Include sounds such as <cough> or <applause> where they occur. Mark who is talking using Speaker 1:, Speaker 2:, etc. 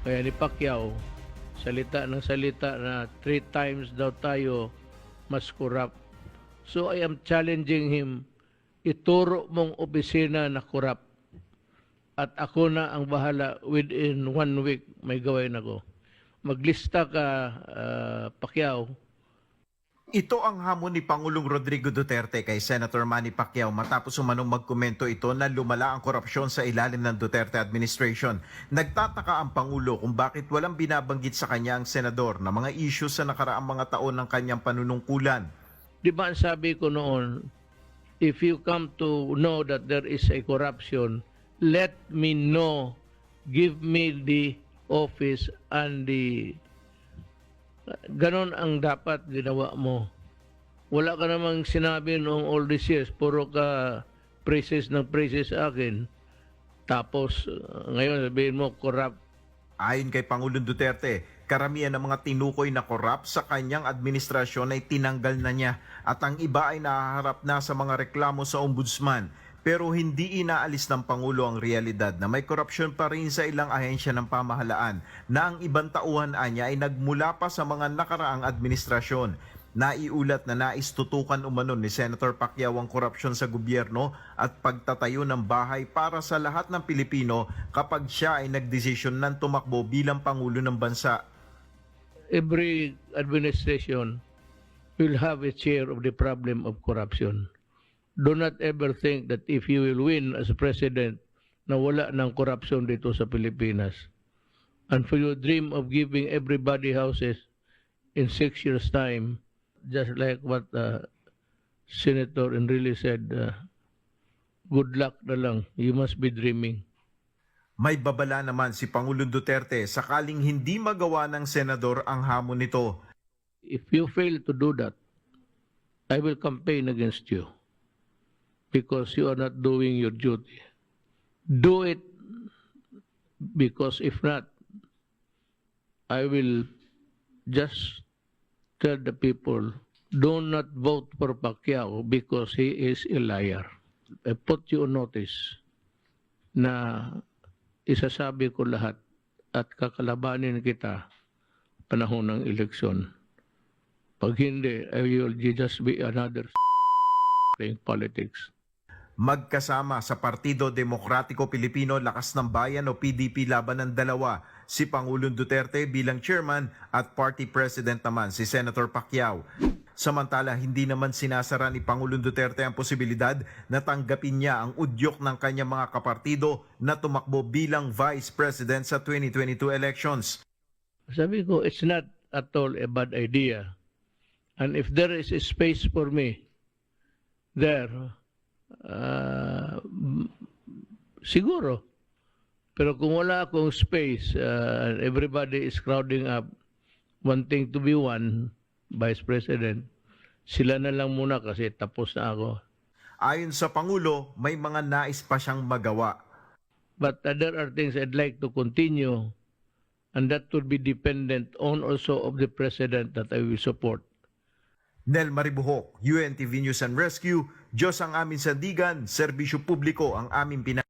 Speaker 1: Kaya ni Pacquiao, salita ng salita na three times daw tayo mas corrupt. So I am challenging him, ituro mong opisina na corrupt. At ako na ang bahala within one week may gawin ako. Maglista ka, ah, Pacquiao,
Speaker 2: Ito ang hamon ni Pangulong Rodrigo Duterte kay Senator Manny Pacquiao matapos umanong magkomento ito na lumala ang korupsyon sa ilalim ng Duterte administration. Nagtataka ang Pangulo kung bakit walang binabanggit sa kanya ang senador na mga issues sa nakaraang mga taon ng kanyang panunungkulan.
Speaker 1: Di ba ang sabi ko noon, if you come to know that there is a corruption, let me know. Give me the office and the... Ganon ang dapat ginawa mo. Wala ka namang sinabi noong all these years, puro ka praises ng praises sa akin. Tapos, uh, ngayon sabihin mo, corrupt.
Speaker 2: Ayon kay Pangulong Duterte, karamihan ng mga tinukoy na korap sa kanyang administrasyon ay tinanggal na niya at ang iba ay nahaharap na sa mga reklamo sa ombudsman. Pero hindi inaalis ng Pangulo ang realidad na may korupsyon pa rin sa ilang ahensya ng pamahalaan na ang ibang tauhan anya ay nagmula pa sa mga nakaraang administrasyon. Naiulat na nais tutukan umano ni Senator Pacquiao ang korupsyon sa gobyerno at pagtatayo ng bahay para sa lahat ng Pilipino kapag siya ay nagdesisyon ng tumakbo bilang Pangulo ng bansa.
Speaker 1: Every administration will have a share of the problem of corruption. Do not ever think that if you will win as a president na wala ng corruption dito sa Pilipinas. And for your dream of giving everybody houses in six years' time, just like what uh, Senator Enrile said, uh, good luck na lang. You must be dreaming.
Speaker 2: May babala naman si Pangulong Duterte sakaling hindi magawa ng senador ang hamon nito.
Speaker 1: If you fail to do that, I will campaign against you because you are not doing your duty. Do it because if not, I will just tell the people do not vote for Pacquiao because he is a liar. I put you on notice na isasabi ko lahat at kakalabanin kita panahon ng eleksyon. Pag hindi, I will just be another <laughs> playing politics.
Speaker 2: Magkasama sa Partido Demokratiko Pilipino Lakas ng Bayan o PDP laban ng dalawa, si Pangulong Duterte bilang chairman at party president naman si Senator Pacquiao. Samantala, hindi naman sinasara ni Pangulong Duterte ang posibilidad na tanggapin niya ang udyok ng kanyang mga kapartido na tumakbo bilang vice president sa 2022 elections.
Speaker 1: Sabi ko, it's not at all a bad idea. And if there is a space for me there, uh, siguro. Pero kung wala akong space, uh, everybody is crowding up, wanting to be one vice president, sila na lang muna kasi tapos na ako.
Speaker 2: Ayon sa Pangulo, may mga nais pa siyang magawa.
Speaker 1: But uh, there are things I'd like to continue, and that would be dependent on also of the president that I will support.
Speaker 2: Nel Maribuhok, UNTV News and Rescue, Diyos ang aming sandigan, serbisyo publiko ang aming pina